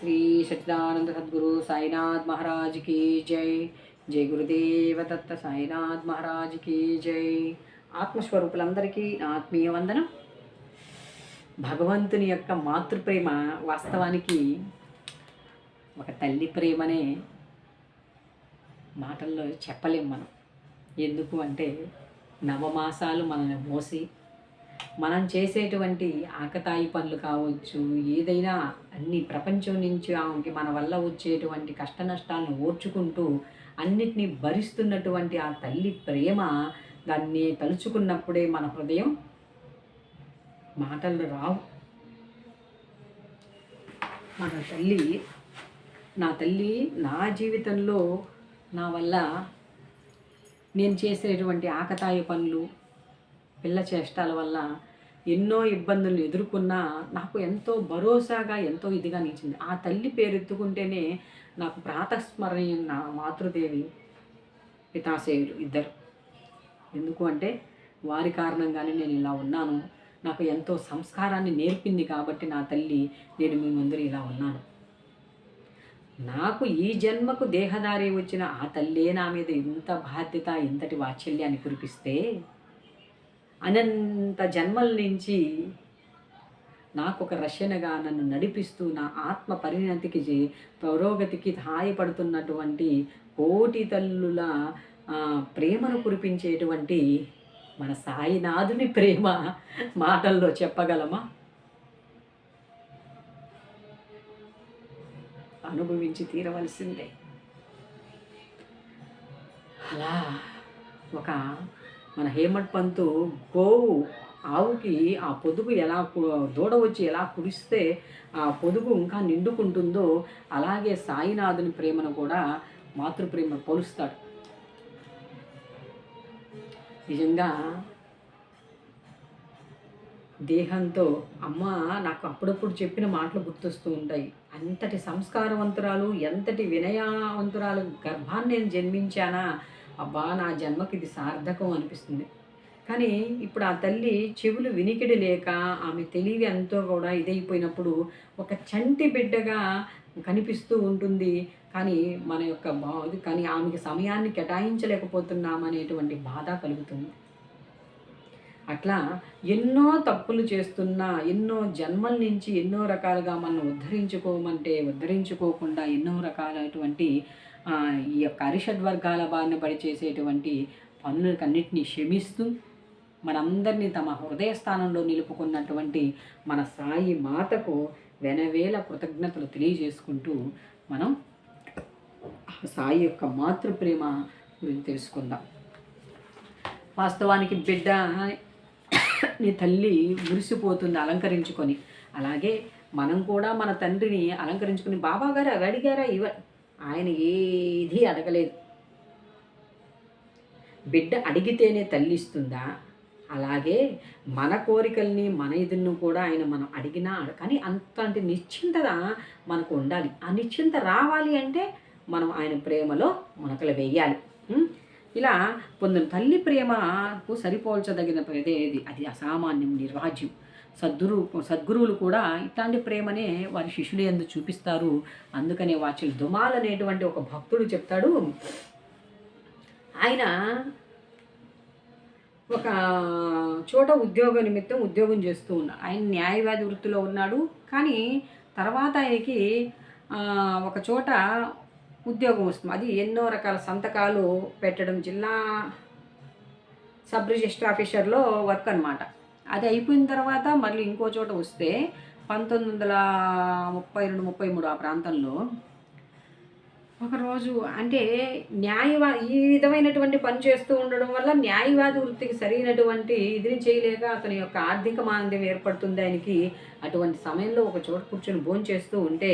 శ్రీ సచ్చిదానంద సద్గురు సాయినాథ్ మహారాజ్ కీ జై. జై గురుదేవ దత్త సాయినాథ్ మహారాజ్ కీ జై. ఆత్మస్వరూపులందరికీ నా ఆత్మీయ వందనం. భగవంతుని యొక్క మాతృప్రేమ వాస్తవానికి ఒక తల్లి ప్రేమనే మాటల్లో చెప్పలేం మనం. ఎందుకు అంటే నవమాసాలు మనల్ని మోసి మనం చేసేటువంటి ఆకతాయి పనులు కావచ్చు ఏదైనా అన్ని ప్రపంచం నుంచి ఆమెకి మన వల్ల వచ్చేటువంటి కష్ట నష్టాలను ఓర్చుకుంటూ అన్నిటినీ భరిస్తున్నటువంటి ఆ తల్లి ప్రేమ దాన్ని తలుచుకున్నప్పుడే మన హృదయం మాటలు రావు. మన తల్లి నా తల్లి నా జీవితంలో నా వల్ల నేను చేసేటువంటి ఆకతాయి పనులు పిల్ల చేష్టాల వల్ల ఎన్నో ఇబ్బందులను ఎదుర్కొన్నా నాకు ఎంతో భరోసాగా ఎంతో ఇదిగా నిలిచింది. ఆ తల్లి పేరు ఎత్తుకుంటేనే నాకు ప్రాతస్మరణ నా మాతృదేవి పితాశయులు ఇద్దరు. ఎందుకు అంటే వారి కారణంగానే నేను ఇలా ఉన్నాను. నాకు ఎంతో సంస్కారాన్ని నేర్పింది కాబట్టి నా తల్లి నేను మీ ముందు ఇలా ఉన్నాను. నాకు ఈ జన్మకు దేహదారి వచ్చిన ఆ తల్లే నా మీద ఇంత బాధ్యత ఇంతటి వాత్సల్యాన్ని కురిపిస్తే అనంత జన్మల నుంచి నాకు ఒక రక్షణగా నన్ను నడిపిస్తూ నా ఆత్మ పరిణతికి పురోగతికి సహాయపడుతున్నటువంటి కోటి తల్లుల ప్రేమను కురిపించేటువంటి మన సాయినాథుని ప్రేమ మాటల్లో చెప్పగలమా? అనుభవించి తీరవలసిందే. అలా ఒక మన హేమంత్ పంతు గోవు ఆవుకి ఆ పొదుగు ఎలా కు- దూడ వచ్చి ఎలా కురిస్తే ఆ పొదుగు ఇంకా నిండుకుంటుందో అలాగే సాయినాథుని ప్రేమను కూడా మాతృప్రేమ పోలుస్తాడు. నిజంగా దేహంతో అమ్మ నాకు అప్పుడప్పుడు చెప్పిన మాటలు గుర్తొస్తూ ఉంటాయి. అంతటి సంస్కారవంతురాలు ఎంతటి వినయవంతురాలు గర్భాన్ని నేను జన్మించానా? అబ్బా నా జన్మకి ఇది సార్థకం అనిపిస్తుంది. కానీ ఇప్పుడు ఆ తల్లి చెవులు వినికిడి లేక ఆమె తెలివి ఎంతో కూడా ఇదైపోయినప్పుడు ఒక చంటి బిడ్డగా కనిపిస్తూ ఉంటుంది. కానీ మన యొక్క బా కానీ ఆమెకి సమయాన్ని కేటాయించలేకపోతున్నామనేటువంటి బాధ కలుగుతుంది. అట్లా ఎన్నో తప్పులు చేస్తున్నా ఎన్నో జన్మల నుంచి ఎన్నో రకాలుగా మనం ఉద్ధరించుకోమంటే ఉద్ధరించుకోకుండా ఎన్నో రకాలైనటువంటి ఈ యొక్క అరిషడ్ వర్గాల బారిన పడి చేసేటువంటి పనులకన్నిటినీ క్షమిస్తూ మనందరినీ తమ హృదయ స్థానంలో నిలుపుకున్నటువంటి మన సాయి మాతకు వెనవేల కృతజ్ఞతలు తెలియజేసుకుంటూ మనం సాయి యొక్క మాతృప్రేమ గురించి తెలుసుకుందాం. వాస్తవానికి బిడ్డ నీ తల్లి మురిసిపోతుంది అలంకరించుకొని. అలాగే మనం కూడా మన తండ్రిని అలంకరించుకుని బాబా గారు అవి అడిగారా ఇవ ఆయన ఏది అడగలేదు. బిడ్డ అడిగితేనే తల్లిస్తుందా? అలాగే మన కోరికల్ని మన ఇదిని కూడా ఆయన మనం అడిగినా అడ- కానీ అంతటి నిశ్చింతత మనకు ఉండాలి. ఆ నిశ్చింత రావాలి అంటే మనం ఆయన ప్రేమలో మునకలు వేయాలి. ఇలా పొందిన తల్లి ప్రేమకు సరిపోల్చదగిన ఇదే ఇది అది అసామాన్యం నిర్వాజ్యం. సద్గురు సద్గురువులు కూడా ఇట్లాంటి ప్రేమనే వారి శిష్యులు ఎందు చూపిస్తారు. అందుకనే వాచలు దుమాల్ అనేటువంటి ఒక భక్తుడు చెప్తాడు. ఆయన ఒక చోట ఉద్యోగ నిమిత్తం ఉద్యోగం చేస్తూ ఉన్నాడు ఆయన న్యాయవాది వృత్తిలో ఉన్నాడు. కానీ తర్వాత ఆయనకి ఒక చోట ఉద్యోగం వస్తుంది. అది ఎన్నో రకాల సంతకాలు పెట్టడం జిల్లా సబ్ రిజిస్టర్ ఆఫీసర్లో వర్క్ అనమాట అది అయిపోయిన తర్వాత మళ్ళీ ఇంకో చోట వస్తే పంతొమ్మిది వందల ముప్పై రెండు ముప్పై మూడు ఆ ప్రాంతంలో ఒకరోజు అంటే న్యాయవా ఈ విధమైనటువంటి పని చేస్తూ ఉండడం వల్ల న్యాయవాది వృత్తికి సరైనటువంటి ఇదిని చేయలేక అతని యొక్క ఆర్థిక మాంద్యం ఏర్పడుతుంది ఆయనకి. అటువంటి సమయంలో ఒక చోట కూర్చొని భోజనం చేస్తూ ఉంటే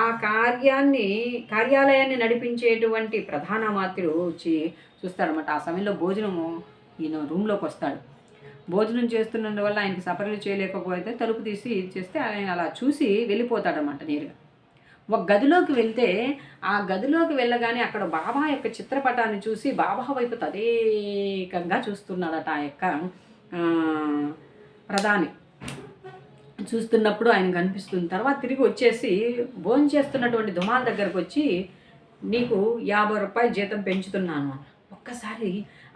ఆ కార్యాన్ని కార్యాలయాన్ని నడిపించేటువంటి ప్రధాన మాత్రుడు వచ్చి చూస్తాడనమాట ఆ సమయంలో భోజనము ఈయన రూమ్లోకి వస్తాడు. భోజనం చేస్తున్నందువల్ల ఆయనకి సపర్యలు చేయలేకపోతే తలుపు తీసి ఇది చేస్తే ఆయన అలా చూసి వెళ్ళిపోతాడనమాట నేరుగా. ఒక గదిలోకి వెళ్తే ఆ గదిలోకి వెళ్ళగానే అక్కడ బాబా యొక్క చిత్రపటాన్ని చూసి బాబా వైపు తదేకంగా చూస్తున్నాడట ఆ యొక్క ప్రధాని. చూస్తున్నప్పుడు ఆయన కనిపిస్తుంది. తర్వాత తిరిగి వచ్చేసి భోజనం చేస్తున్నటువంటి దుమాల దగ్గరకు వచ్చి నీకు యాభై రూపాయలు జీతం పెంచుతున్నాను ఒక్కసారి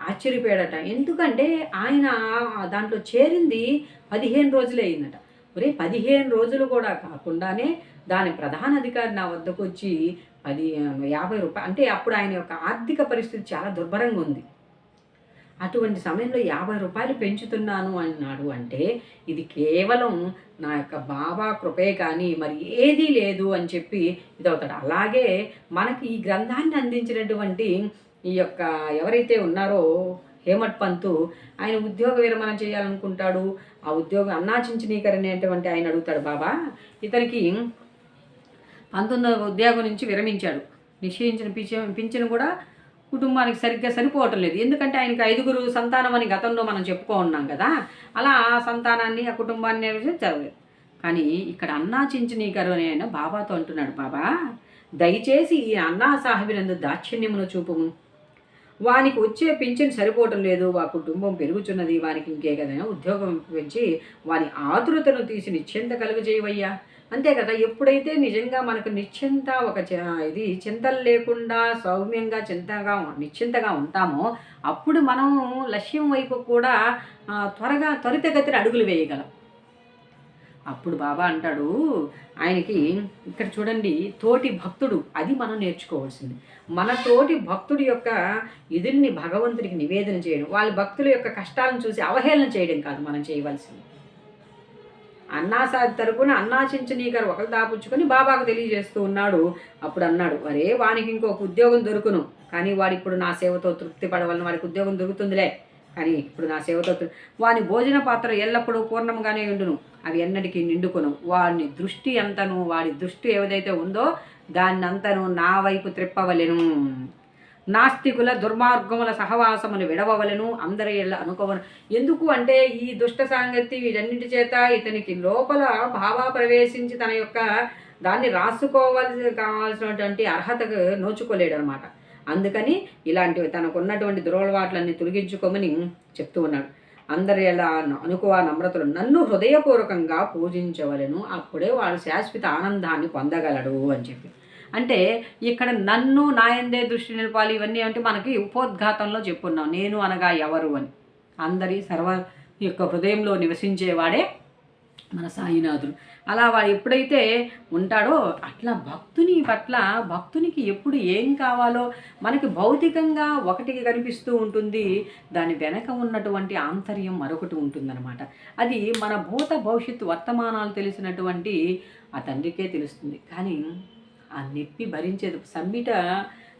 ఆశ్చర్యపోయాడట. ఎందుకంటే ఆయన దాంట్లో చేరింది పదిహేను రోజులే అయిందట. ఒరే పదిహేను రోజులు కూడా కాకుండానే దాని ప్రధాన అధికారి నా వద్దకు వచ్చి పది యాభై రూపాయలు అంటే అప్పుడు ఆయన యొక్క ఆర్థిక పరిస్థితి చాలా దుర్భరంగా ఉంది. అటువంటి సమయంలో యాభై రూపాయలు పెంచుతున్నాను అన్నాడు అంటే ఇది కేవలం నా యొక్క బాబా కృపే కానీ మరి ఏదీ లేదు అని చెప్పి ఇదవుతాడు. అలాగే మనకి ఈ గ్రంథాన్ని అందించినటువంటి ఈ యొక్క ఎవరైతే ఉన్నారో హేమట్ పంతు ఆయన ఉద్యోగ విరమణ చేయాలనుకుంటాడు. ఆ ఉద్యోగం అన్నాచించనీకరణటువంటి ఆయన అడుగుతాడు బాబా ఇతనికి పంతొమ్మిది ఉద్యోగం నుంచి విరమించాడు. నిశ్చయించిన పింఛన్ పింఛను కూడా కుటుంబానికి సరిగ్గా సరిపోవటం లేదు. ఎందుకంటే ఆయనకి ఐదుగురు సంతానం అని గతంలో మనం చెప్పుకో ఉన్నాం కదా. అలా ఆ సంతానాన్ని ఆ కుటుంబాన్ని చదవలేదు. కానీ ఇక్కడ అన్నా చించనీకరు అని ఆయన బాబాతో అంటున్నాడు బాబా దయచేసి ఈ అన్నా సాహిబినందు దాక్షిణ్యమును చూపుము. వానికి వచ్చే పింఛన్ సరిపోవటం లేదు వా కుటుంబం పెరుగుచున్నది వానికి ఇంకే కదా ఉద్యోగం పెంచి వాని ఆతురతను తీసి నిశ్చింత కలుగజేయవయ్యా అంతే కదా ఎప్పుడైతే నిజంగా మనకు నిశ్చింత ఒక ఇది చింతలు లేకుండా సౌమ్యంగా చింతగా నిశ్చింతగా ఉంటామో అప్పుడు మనం లక్ష్యం వైపు కూడా త్వరగా త్వరితగతిన అడుగులు వేయగలం. అప్పుడు బాబా అంటాడు ఆయనకి ఇక్కడ చూడండి తోటి భక్తుడు అది మనం నేర్చుకోవాల్సింది. మన తోటి భక్తుడి యొక్క ఇదుల్ని భగవంతుడికి నివేదన చేయడం వాళ్ళ భక్తుల యొక్క కష్టాలను చూసి అవహేళన చేయడం కాదు మనం చేయవలసింది. అన్నాసాది తరపున అన్నాచించని గారు ఒకరు దాపుచ్చుకొని బాబాకు తెలియజేస్తూ ఉన్నాడు. అప్పుడు అన్నాడు అరే వానికి ఇంకొక ఉద్యోగం దొరుకును. కానీ వాడు ఇప్పుడు నా సేవతో తృప్తి పడవలన వాడికి ఉద్యోగం దొరుకుతుందిలే. కానీ ఇప్పుడు నా సేవతో వాని భోజన పాత్ర ఎల్లప్పుడూ పూర్ణంగానే ఉండును. అవి ఎన్నటికీ నిండుకొను వాడిని దృష్టి అంతను వాడి దృష్టి ఏదైతే ఉందో దాన్ని అంతను నా వైపు త్రిప్పవలెను. నాస్తికుల దుర్మార్గముల సహవాసమును విడవవలను. అందరి అనుకోవను. ఎందుకు అంటే ఈ దుష్ట సాంగతి వీటన్నిటి చేత ఇతనికి లోపల భావ ప్రవేశించి తన యొక్క దాన్ని రాసుకోవాల్సి కావాల్సినటువంటి అర్హతకు నోచుకోలేడు అనమాట అందుకని ఇలాంటివి తనకు ఉన్నటువంటి దురలవాట్లన్నీ తొలగించుకోమని చెప్తూ ఉన్నాడు. అందరి ఎలా అనుకువ నమ్రతలు నన్ను హృదయపూర్వకంగా పూజించవలను అప్పుడే వాడు శాశ్వత ఆనందాన్ని పొందగలడు అని చెప్పి. అంటే ఇక్కడ నన్ను నాయందే దృష్టి నిలపాలి ఇవన్నీ అంటే మనకి ఉపోద్ఘాతంలో చెప్పున్నాం. నేను అనగా ఎవరు అని. అందరి సర్వ యొక్క హృదయంలో నివసించేవాడే మన సాయినాథుడు. అలా వాడు ఎప్పుడైతే ఉంటాడో అట్లా భక్తుని పట్ల భక్తునికి ఎప్పుడు ఏం కావాలో మనకి భౌతికంగా ఒకటికి కనిపిస్తూ ఉంటుంది. దాని వెనక ఉన్నటువంటి ఆంతర్యం మరొకటి ఉంటుందన్నమాట. అది మన భూత భవిష్యత్తు వర్తమానాలు తెలిసినటువంటి ఆ తండ్రికే తెలుస్తుంది. కానీ ఆ నొప్పి భరించేది సమ్మిట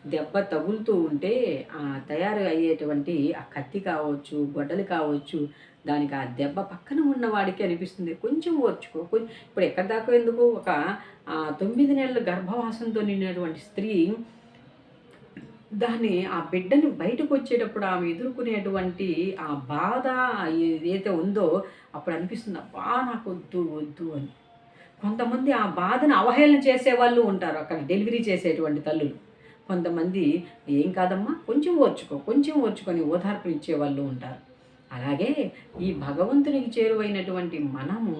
దెబ్బ తగులుతూ ఉంటే ఆ తయారు అయ్యేటువంటి ఆ కత్తి కావచ్చు గొడ్డలు కావచ్చు దానికి ఆ దెబ్బ పక్కన ఉన్నవాడికి అనిపిస్తుంది. కొంచెం ఓర్చుకో. ఇప్పుడు ఎక్కడ దాకా ఎందుకు ఒక తొమ్మిది నెలల గర్భవాసంతో నిండినటువంటి స్త్రీ దాన్ని ఆ బిడ్డని బయటకు వచ్చేటప్పుడు ఆమె ఎదుర్కొనేటువంటి ఆ బాధ ఏదైతే ఉందో అప్పుడు అనిపిస్తుంది అబ్బా నాకు వద్దు వద్దు అని. కొంతమంది ఆ బాధను అవహేళన చేసే వాళ్ళు ఉంటారు అక్కడ డెలివరీ చేసేటువంటి తల్లులు. కొంతమంది ఏం కాదమ్మా కొంచెం ఓర్చుకో కొంచెం ఓర్చుకొని ఓదార్పునిచ్చే వాళ్ళు ఉంటారు. అలాగే ఈ భగవంతునికి చేరువైనటువంటి మనము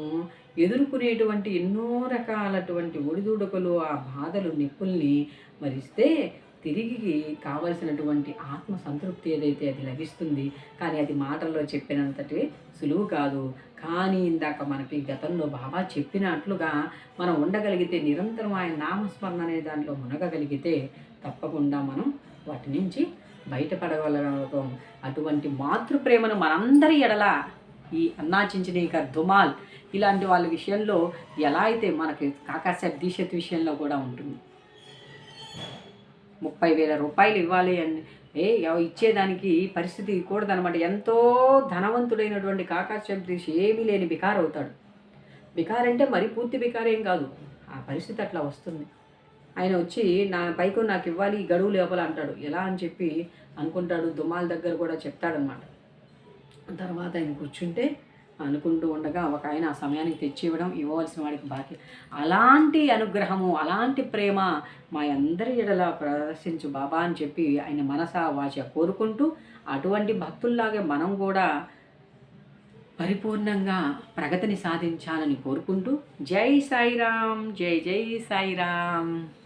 ఎదుర్కొనేటువంటి ఎన్నో రకాలటువంటి ఒడిదుడుకులు ఆ బాధలు నిప్పుల్ని మరిస్తే తిరిగి కావలసినటువంటి ఆత్మ సంతృప్తి ఏదైతే అది లభిస్తుంది. కానీ అది మాటల్లో చెప్పినంతటి సులువు కాదు. కానీ ఇందాక మనకి గతంలో బాబా చెప్పినట్లుగా మనం ఉండగలిగితే నిరంతరం ఆయన నామస్మరణ అనే దాంట్లో మునగగలిగితే తప్పకుండా మనం వాటి నుంచి బయటపడగలుగుతాం అటువంటి మాతృప్రేమను మనందరి ఎడల ఈ అన్నాచించనీక దుమాల్ ఇలాంటి వాళ్ళ విషయంలో ఎలా అయితే మనకి కాకాసాబ్ దీక్షత్ విషయంలో కూడా ఉంటుంది. ముప్పై వేల రూపాయలు ఇవ్వాలి అని ఏ ఇచ్చేదానికి పరిస్థితి కూడదనమాట. ఎంతో ధనవంతుడైనటువంటి కాకాశం తీసి ఏమీ లేని బికార్ అవుతాడు బికార్ అంటే మరి పూర్తి బికారేం ఏం కాదు. ఆ పరిస్థితి అట్లా వస్తుంది. ఆయన వచ్చి నా పైకో నాకు ఇవ్వాలి గడువు లోపల అంటాడు. ఎలా? అని చెప్పి అనుకుంటాడు. దుమాల దగ్గర కూడా చెప్తాడనమాట తర్వాత ఆయన కూర్చుంటే అనుకుంటూ ఉండగా ఒక ఆయన ఆ సమయానికి తెచ్చి ఇవ్వడం ఇవ్వవలసిన వాడికి బాకీ. అలాంటి అనుగ్రహము అలాంటి ప్రేమ మా అందరి ఎడల ప్రదర్శించు బాబా అని చెప్పి ఆయన మనస వాచ కోరుకుంటూ అటువంటి భక్తుల్లాగే మనం కూడా పరిపూర్ణంగా ప్రగతిని సాధించాలని కోరుకుంటూ జై సాయిరామ్ జై జై సాయిరామ్.